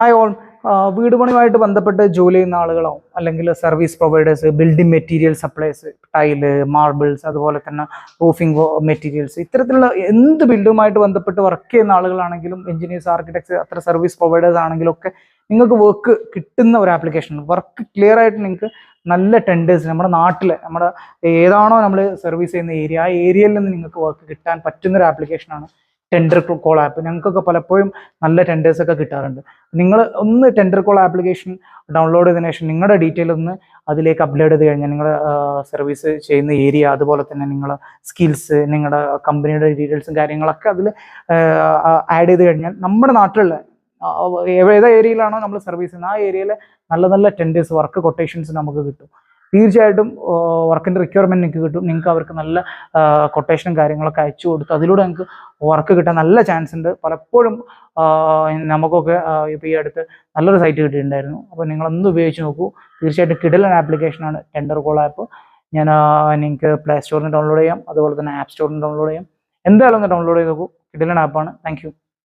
All വീട് പണിയുമായിട്ട് ബന്ധപ്പെട്ട് ജോലി ചെയ്യുന്ന ആളുകളോ അല്ലെങ്കിൽ service providers building material supplies tile marbles അതുപോലെ തന്നെ റൂഫിംഗ് മെറ്റീരിയൽസ് ഇത്തരത്തിലുള്ള എന്ത് ബിൽഡുമായിട്ട് ബന്ധപ്പെട്ട് വർക്ക് ചെയ്യുന്ന ആളുകളാണെങ്കിലും എഞ്ചിനീയേഴ്സ് ആർക്കിടെക്ട്സ് അത്ര സർവീസ് പ്രൊവൈഡേഴ്സ് ആണെങ്കിലും ഒക്കെ നിങ്ങൾക്ക് വർക്ക് കിട്ടുന്ന ഒരു ആപ്ലിക്കേഷൻ വർക്ക് ക്ലിയർ ആയിട്ട് നിങ്ങൾക്ക് നല്ല ടെൻഡേഴ്സ് നമ്മുടെ നാട്ടിൽ നമ്മുടെ ഏതാണോ നമ്മൾ സർവീസ് ചെയ്യുന്ന ഏരിയ ആ ഏരിയയിൽ നിന്ന് നിങ്ങൾക്ക് വർക്ക് കിട്ടാൻ പറ്റുന്ന ഒരു ആപ്ലിക്കേഷനാണ് ടെൻഡർ കോൾ ആപ്പ് ഞങ്ങൾക്കൊക്കെ പലപ്പോഴും നല്ല ടെൻഡേഴ്സ് ഒക്കെ കിട്ടാറുണ്ട്. നിങ്ങൾ ഒന്ന് ടെൻഡർ കോൾ ആപ്ലിക്കേഷൻ ഡൗൺലോഡ് ചെയ്തതിനു ശേഷം നിങ്ങളുടെ ഡീറ്റെയിൽ ഒന്ന് അതിലേക്ക് അപ്ലോഡ് ചെയ്ത് കഴിഞ്ഞാൽ നിങ്ങളുടെ സർവീസ് ചെയ്യുന്ന ഏരിയ അതുപോലെ തന്നെ നിങ്ങളുടെ സ്കിൽസ് നിങ്ങളുടെ കമ്പനിയുടെ ഡീറ്റെയിൽസും കാര്യങ്ങളൊക്കെ അതിൽ ആഡ് ചെയ്ത് കഴിഞ്ഞാൽ നമ്മുടെ നാട്ടിലുള്ള ഏത് ഏരിയയിലാണോ നമ്മൾ സർവീസ് ചെയ്യുന്നത് ആ ഏരിയയിൽ നല്ല നല്ല ടെൻഡേഴ്സ് വർക്ക് കൊട്ടേഷൻസ് നമുക്ക് കിട്ടും. തീർച്ചയായിട്ടും വർക്കിന്റെ റിക്വയർമെന്റ് നിങ്ങൾക്ക് കിട്ടും. നിങ്ങൾക്ക് അവർക്ക് നല്ല കൊട്ടേഷനും കാര്യങ്ങളൊക്കെ അയച്ചു കൊടുത്ത് അതിലൂടെ നിങ്ങൾക്ക് വർക്ക് കിട്ടാൻ നല്ല ചാൻസ് ഉണ്ട്. പലപ്പോഴും നമുക്കൊക്കെ ഇപ്പോൾ ഈ അടുത്ത് നല്ലൊരു സൈറ്റ് കിട്ടിയിട്ടുണ്ടായിരുന്നു. അപ്പോൾ നിങ്ങളൊന്ന് ഉപയോഗിച്ച് നോക്കൂ. തീർച്ചയായിട്ടും കിടലൻ ആപ്ലിക്കേഷനാണ് ടെൻഡർ കോൾ ആപ്പ് ഞാൻ നിങ്ങൾക്ക് പ്ലേ സ്റ്റോറിൽ നിന്ന് ഡൗൺലോഡ് ചെയ്യാം. അതുപോലെ തന്നെ ആപ്പ് സ്റ്റോറിൽ നിന്ന് ഡൗൺലോഡ് ചെയ്യാം. എന്തായാലും ഒന്ന് ഡൗൺലോഡ് ചെയ്ത് നോക്കൂ. കിടലൻ ആപ്പാണ് താങ്ക്